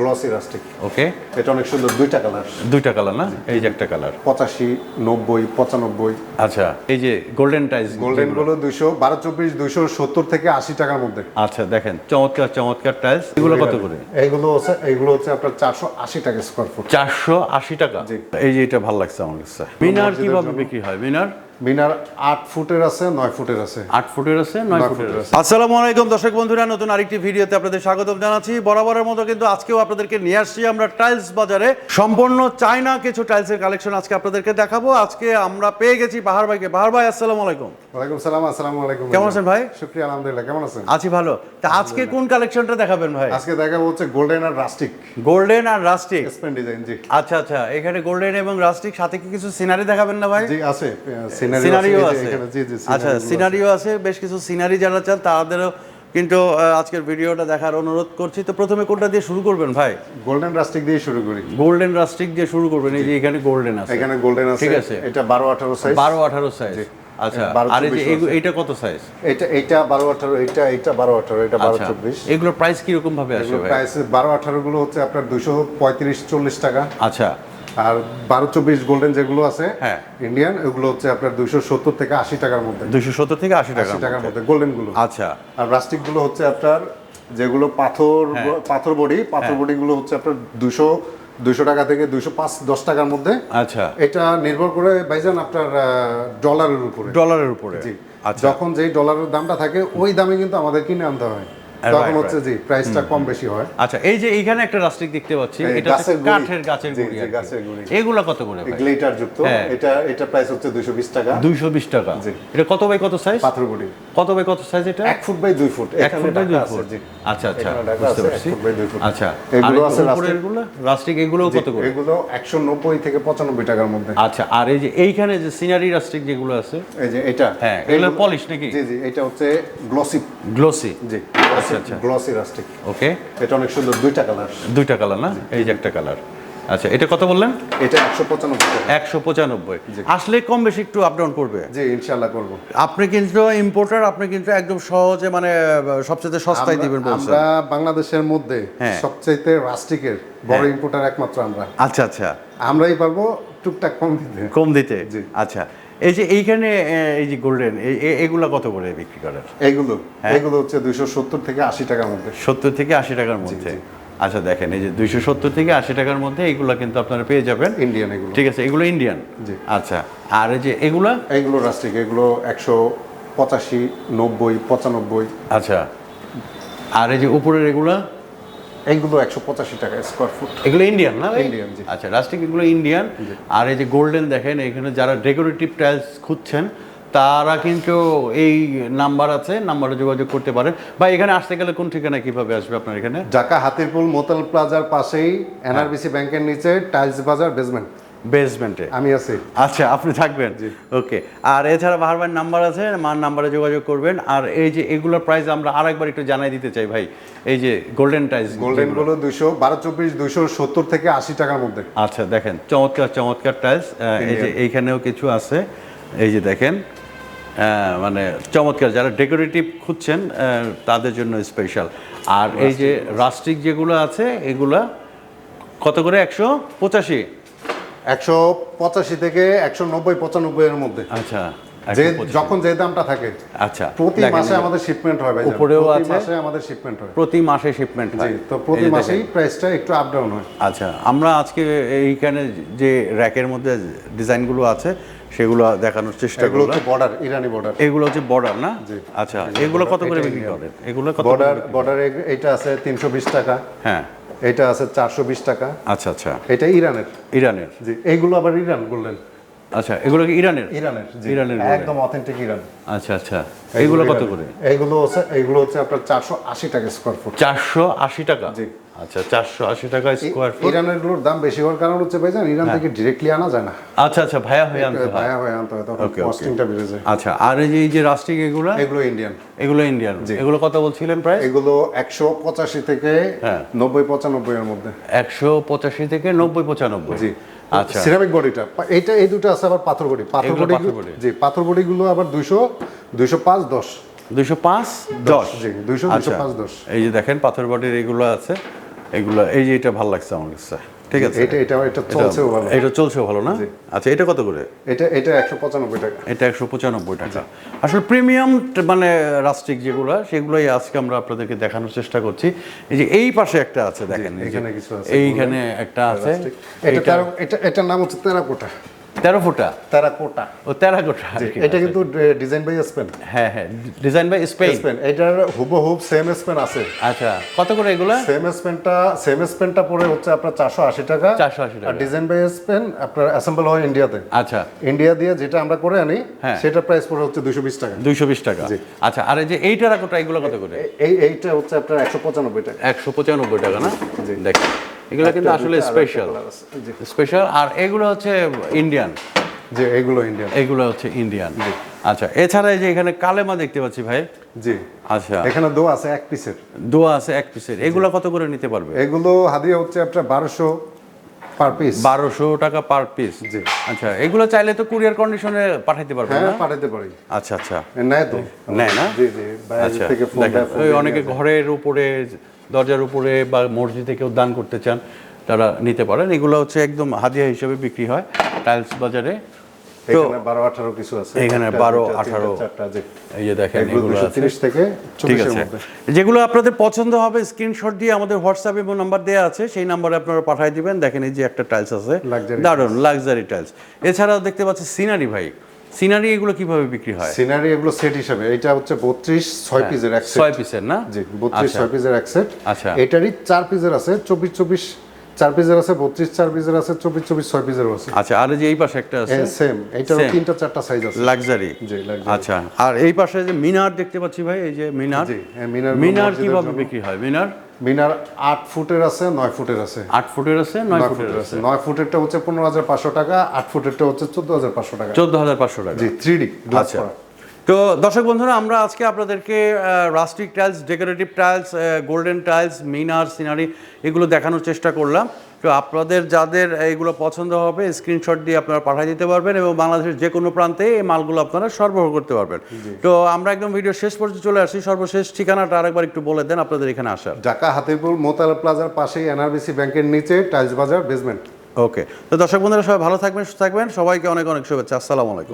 Glossy rustic ওকে এটা অনেক সুন্দর দুইটা কালার দুইটা কালার না? এই যে একটা কালার পঁচাশি নব্বই পঁচানব্বই। আচ্ছা এই যে গোল্ডেন টাইস গোল্ডেনগুলো দুইশো বারো চব্বিশ দুইশো সত্তর থেকে আশি টাকার মধ্যে। আচ্ছা দেখেন চমৎকার চমৎকার টাইলস এগুলো কত করে? এইগুলো হচ্ছে এইগুলো হচ্ছে আপনার চারশো আশি টাকা স্কোয়ার ফুট চারশো আশি টাকা? এই যে এটা ভালো লাগছে আমার কাছে। মিনার কীভাবে বিক্রি হয়? মিনার? মিনার আট ফুটের আছে নয় ফুটের আছে। আট ফুটের আছে নয় ফুটের আছে। আসসালামু আলাইকুম দর্শক বন্ধুরা নতুন আরেকটি ভিডিওতে আপনাদের স্বাগতম জানাচ্ছি। বরাবরের মতো কিন্তু আজকেও আপনাদেরকে নিয়ে আসছি আমরা টাইলস বাজারে। সম্পূর্ণ চায়না কিছু টাইলসের কালেকশন আজকে আপনাদেরকে দেখাবো। আজকে আমরা পেয়ে গেছি বাহার ভাইকে। বাহার ভাই আসসালামু আলাইকুম। ওয়ালাইকুম সালাম আসসালামু আলাইকুম কেমন আছেন ভাই? শুক্রিয়া আলহামদুলিল্লাহ কেমন আছেন? আছি ভালো। তা আজকে কোন কালেকশনটা দেখাবেন ভাই? আজকে দেখাবো হচ্ছে গোল্ডেন আর রাস্টিক গোল্ডেন আর রাস্টিক স্পেন ডিজাইন জি। আচ্ছা আচ্ছা এখানে গোল্ডেন এবং রাস্টিক সাথে কি কিছু সিনারি দেখাবেন না ভাই? জি আছে সিনারিও আছে আচ্ছা। সিনারিও আছে। বেশ কিছু সিনারি যারা চান তাদেরও কিন্তু আজকের ভিডিওটা দেখার অনুরোধ করছি। তো প্রথমে কোনটা দিয়ে শুরু করবেন ভাই? গোল্ডেন রাস্টিক দিয়ে শুরু করি। গোল্ডেন রাস্টিক দিয়ে শুরু করবেন এই যে এখানে গোল্ডেন আছে। এখানে গোল্ডেন আছে ঠিক আছে। এটা বারো আঠারো সাইজ বারো আঠারো সাইজ আচ্ছা আর এই এইটা কত সাইজ এটা এইটা বারো আঠারো এইটা এইটা বারো আঠারো এটা বারো আচ্ছা চব্বিশ। এগুলোর প্রাইস কীরকম ভাবে আসে ভাই? প্রাইস বারো আঠারো গুলো হচ্ছে আপনার দুশো পঁয়ত্রিশ চল্লিশ টাকা। আচ্ছা আর বারো চব্বিশ গোল্ডেন যেগুলো আছে হ্যাঁ। ইন্ডিয়ান ওগুলো হচ্ছে আপনার দুইশো সত্তর থেকে আশি টাকার মধ্যে। দুইশো সত্তর থেকে আশি টাকা টাকার মধ্যে। গোল্ডেনগুলো। আচ্ছা। আর রাস্টিকগুলো হচ্ছে আপনার যেগুলো পাথর হ্যাঁ। পাথর বডি পাথর বডি গুলো হচ্ছে আপনার দুশো দুইশো টাকা থেকে দুইশো পাঁচ দশ টাকার মধ্যে। আচ্ছা। এটা নির্ভর করে ভাইজান আপনার ডলারের উপরে। ডলারের উপরে। আচ্ছা। যখন যেই ডলারের দামটা থাকে ওই দামে কিন্তু আমাদের কিনে আনতে হয়। তখন হচ্ছে জি প্রাইসটা কম বেশি হয়। আচ্ছা এই যে এইখানে একটা রাস্টিক দেখতে পাচ্ছি এটা কাঠের গাছের গুঁড়ি আর গাছের গুঁড়ি। এগুলা কত করে গ্লেটার যুক্ত হ্যাঁ। এটা এটা প্রাইস হচ্ছে দুশো বিশ টাকা। দুইশো বিশ টাকা। জি। এটা কত বাই কত সাইজ পাথর বডি কত বাই কত সাইজ এটা? এক ফুট বাই দুই ফুট। এক এখানে ফুট বাই দুই ঢাকা আছে, ফুট। আচ্ছা আচ্ছা বুঝতে পারছি। আচ্ছা এগুলো আছে রাস্টিক। গুলো রাস্টিক এগুলোও কত করে? এগুলো একশো নব্বই থেকে পঁচানব্বই টাকার মধ্যে। আচ্ছা আর এই যে এইখানে যে সিনারি রাস্টিক যেগুলো আছে? এই যে এটা। হ্যাঁ এগুলো পলিশ নাকি? জি জি এটা হচ্ছে গ্লসি গ্লোসি জি। আচ্ছা আচ্ছা। গ্লসি রাস্টিক ওকে এটা অনেক সুন্দর দুইটা কালার দুইটা কালার না? এই যে একটা কালার আচ্ছা এটা কত বললেন? এটা একশো পঁচানব্বই একশো পঁচানব্বই। আসলে কম বেশি একটু আপ ডাউন করবে জি ইনশাল্লাহ করব। আপনি কিন্তু ইম্পোর্টার আপনি কিন্তু একদম সহজে মানে সবচেয়ে সস্তায় দিবেন আমরা- বাংলাদেশের মধ্যে হ্যাঁ। সবচাইতে রাস্টিকের বড় ইম্পোর্টার একমাত্র আমরা। আচ্ছা আচ্ছা। আমরাই পারব টুকটাক কম দিতে। কম দিতে। জি। আচ্ছা। এই যে এইখানে এই যে গোল্ডেন এগুলা কত করে বিক্রি করেন? এইগুলো হ্যাঁ। এগুলো হচ্ছে দুইশো সত্তর থেকে আশি টাকার মধ্যে। সত্তর থেকে আশি টাকার মধ্যে। আচ্ছা দেখেন এই যে দুইশো সত্তর থেকে আশি টাকার মধ্যে এগুলা কিন্তু আপনারা পেয়ে যাবেন। ইন্ডিয়ান এগুলো। ঠিক আছে এগুলো ইন্ডিয়ান জি। আচ্ছা আর এই যে এগুলা? এইগুলো রাস্টিক এগুলো একশো পঁচাশি নব্বই পঁচানব্বই। আচ্ছা আর এই যে উপরের এগুলা? এইগুলো একশো পঁচাশি টাকা স্কোয়ার ফুট এগুলো ইন্ডিয়ান না ইন্ডিয়ান জি। আচ্ছা রাস্টিক এগুলো ইন্ডিয়ান আর এই যে গোল্ডেন দেখেন এখানে যারা ডেকোরেটিভ টাইলস খুঁজছেন তারা কিন্তু এই নাম্বার আছে নাম্বারে যোগাযোগ করতে পারেন। বা এখানে আসতে গেলে কোন ঠিকানা কীভাবে আসবে আপনার এখানে? ঢাকা হাতিরপুল মোতাল প্লাজার পাশেই এনআরবিসি ব্যাংকের নিচে টাইলস বাজার বেসমেন্ট বেসমেন্টে আমি আছি। আচ্ছা আপনি থাকবেন? ওকে আর এছাড়া বাহারবার নাম্বার আছে মার নাম্বারে যোগাযোগ করবেন। আর এই যে এগুলোর প্রাইস আমরা আরেকবার একটু জানাই দিতে চাই ভাই এই যে গোল্ডেন টাইলস গোল্ডেনগুলো দুইশো বারো চব্বিশ দুশো সত্তর থেকে আশি টাকার মধ্যে। আচ্ছা দেখেন চমৎকার চমৎকার টাইলস এই যে এইখানেও কিছু আছে। এই যে দেখেন মানে চমৎকার যারা ডেকোরেটিভ খুঁজছেন তাদের জন্য স্পেশাল আর এই যে রাস্টিক যেগুলো আছে এগুলা কত করে? একশো পঁচাশি। একশো পঁচাশি থেকে একশো নব্বই পঁচানব্বই এর মধ্যে। আচ্ছা যে যখন যে দামটা থাকে আচ্ছা প্রতি মাসে আমাদের শিপমেন্ট হয় ভাই উপরেও আছে। মাসে আমাদের শিপমেন্ট হয়। প্রতি মাসে শিপমেন্ট হয়। তো প্রতি মাসেই প্রাইসটা একটু আপ ডাউন হয়। আচ্ছা আমরা আজকে এইখানে যে র্যাকের মধ্যে ডিজাইনগুলো আছে সেগুলো দেখানোর চেষ্টা এগুলো হচ্ছে বর্ডার ইরানি বর্ডার এগুলো হচ্ছে বর্ডার না? আচ্ছা এগুলো কত করে বিক্রি। করেন? এগুলো কত বর্ডার? বর্ডার এটা আছে তিনশো বিশ টাকা। হ্যাঁ। এটা আছে চারশো বিশ টাকা। আচ্ছা আচ্ছা। এটা ইরানের। ইরানের। জি এইগুলো আবার ইরান বললেন আচ্ছা এগুলো কি ইরানের? ইরানের ইরানের একদম অথেন্টিক ইরান। আচ্ছা আচ্ছা। এগুলো কত করে? এইগুলো হচ্ছে এইগুলো হচ্ছে আপনার চারশো আশি টাকা স্কোয়ার ফুট চারশো আশি টাকা? জি। আচ্ছা চারশো আশি টাকা স্কোয়ার ফুট ইরানেরগুলোর দাম বেশি হওয়ার কারণ হচ্ছে ভাইজান ইরান থেকে ডিরেক্টলি আনা যায় না। আচ্ছা আচ্ছা ভাইয়া হয়ে আনতে হয়। ভায়া হয়ে আনতে হয় তখন. কস্টিংটা বেড়ে যায়। আচ্ছা আর এই যে এই যে রাস্টিক এগুলো? এগুলো ইন্ডিয়ান এগুলো ইন্ডিয়ান এগুলো কত বলছিলেন প্রায় এগুলো একশো পঁচাশি থেকে হ্যাঁ। নব্বই পঁচানব্বই এর মধ্যে। একশো পঁচাশি থেকে নব্বই পঁচানব্বই। জি। সিরামিক বডিটা এটা এই দুটো আছে আবার পাথর বডি। পাথর বডি। জি পাথর বডি গুলো আবার দুইশো দুইশো পাঁচ দশ। দুইশো পাঁচ? দশ জি দুইশো দুইশো আচ্ছা পাঁচ দশ। এই যে দেখেন পাথর বডির এগুলো আছে। এগুলো এই যে এটা ভালো লাগছে আমার কাছে। ঠিক আছে। এটা এটা এটা চলছেও ভালো। এটা চলছেও ভালো না? আচ্ছা এটা কত করে? এটা এটা একশো পঁচানব্বই টাকা। এটা একশো পঁচানব্বই টাকা। আসলে প্রিমিয়াম মানে রাস্টিক যেগুলো সেগুলোই আজকে আমরা আপনাদেরকে দেখানোর চেষ্টা করছি। এই যে এই পাশে একটা আছে দেখেন এখানে কিছু আছে, এইখানে একটা আছে। এটা এটা এটার নাম হচ্ছে তেরাকোটা। তেরো ফুটা? তেরাকোটা ও তেরাকোটা এটা কিন্তু ডিজাইন বাই স্পেন। হ্যাঁ হ্যাঁ ডিজাইন বাই স্পেন। স্পেন এটার হুবহুব সেম স্পেন আছে। আচ্ছা কত করে এগুলো? সেম স্পেনটা সেম স্পেনটা পরে হচ্ছে আপনার চারশো আশি টাকা। 480 টাকা। আর ডিজাইন বাই স্পেন আপনার অ্যাসেম্বল হয় ইন্ডিয়াতে। আচ্ছা। ইন্ডিয়া দিয়ে যেটা আমরা করে আনি হ্যাঁ। সেটা প্রাইস পড়ে হচ্ছে দুশো বিশ টাকা। দুইশো বিশ টাকা। আচ্ছা আর এই যে এই টেরাকোটা এগুলো কত করে? এই এইটা হচ্ছে আপনার একশো পঁচানব্বই টাকা। একশো পঁচানব্বই টাকা না? দেখেন। এগুলো কিন্তু আসলে স্পেশাল। স্পেশাল আর এগুলো হচ্ছে ইন্ডিয়ান যে এগুলো ইন্ডিয়ান এগুলো হচ্ছে ইন্ডিয়ান আচ্ছা এছাড়া এই যে এখানে কালেমা দেখতে পাচ্ছি ভাই। জি। আচ্ছা। এখানে দো আছে এক পিসের। দোয়া আছে এক পিসের। এগুলো কত করে নিতে পারবে? এগুলো হাদিয়া হচ্ছে আপনার বারোশো পার পিস 1200 টাকা পার পিস জি। আচ্ছা এগুলো চাইলে তো কুরিয়ার কন্ডিশনে পাঠাইতে পারবে হ্যাঁ না? পাঠাতে পারি। আচ্ছা আচ্ছা। নেয় তো। নেয় না? জি জি বাইরে আচ্ছা থেকে ফোন ওই অনেকে ঘরের উপরে দরজার উপরে বা মসজিদে কেউ দান করতে চান তারা নিতে পারেন। এগুলো হচ্ছে একদম হাদিয়া হিসেবে বিক্রি হয় টাইলস বাজারে। তো এখানে বারো আঠারো কিছু আছে। এখানে একটা, 12, দুইটা, তিনটা, 18 চারটা, জি। এই যে দেখেন এগুলো এগুলো দুশো আছে। তিরিশ থেকে ঠিক চল্লিশের আছে। মধ্যে। যেগুলো আপনাদের পছন্দ হবে স্ক্রিনশট দিয়ে আমাদের হোয়াটসঅ্যাপ এবং নাম্বার দেওয়া আছে সেই নাম্বারে আপনারা পাঠিয়ে দিবেন। দেখেন এই যে একটা টাইলস আছে। দারুণ লাক্সারি টাইলস এছাড়াও দেখতে পাচ্ছি সিনারি ভাই। সিনারি এগুলো কীভাবে বিক্রি হয়? সিনারি এগুলো সেট হিসাবে এটা হচ্ছে বত্রিশ ছয় পিসের এক সেট ছয় পিসের না? জি বত্রিশ আচ্ছা। ছয় পিসের এক সেট আচ্ছা। এটারই চার পিসের আছে চব্বিশ চব্বিশ চার পিসের আছে বত্রিশ চার পিসের আছে চব্বিশ চব্বিশ ছয় পিসের আছে। আচ্ছা আর যে এই পাশে একটা আছে? সেম এইটারও তিনটা চারটা সাইজ আছে। লাক্সারি জি, আচ্ছা আর এই পাশে যে মিনার দেখতে পাচ্ছি ভাই এই যে মিনার? জি, হ্যাঁ, মিনার মিনার কীভাবে বিক্রি হয়? মিনার? মিনার আট ফুটের আছে নয় ফুটের আছে। আট ফুটের আছে নয় ফুটের আছে। নয় ফুটেরটা হচ্ছে পনেরো হাজার পাঁচশো টাকা আট ফুটেরটা হচ্ছে চোদ্দ হাজার পাঁচশো টাকা। চোদ্দ হাজার পাঁচশো টাকা। জি থ্রি ডি আচ্ছা। তো দর্শক বন্ধুরা আমরা আজকে আপনাদেরকে rustic tiles decorative tiles golden tiles মিনার সিনারি এগুলো দেখানোর চেষ্টা করলাম। তো আপনাদের যাদের এগুলো পছন্দ হবে স্ক্রিনশট দিয়ে আপনারা পাঠিয়ে দিতে পারবেন এবং বাংলাদেশের যে কোনো প্রান্তে এই মালগুলো আপনারা সরবরাহ করতে পারবেন। তো আমরা একদম ভিডিও শেষ পর্যন্ত চলে আসছি। সর্বশেষ ঠিকানাটা আরেকবার একটু বলে দেন আপনাদের এখানে আসার। ঢাকা হাতিপুর মোতালা প্লাজার পাশেই এনআরবিসি ব্যাংকের নিচে টাইলস বাজার বেসমেন্ট ওকে তো দর্শক বন্ধুরা সবাই ভালো থাকবেন সুস্থ থাকবেন। সবাইকে অনেক অনেক শুভেচ্ছা। আসসালামু আলাইকুম।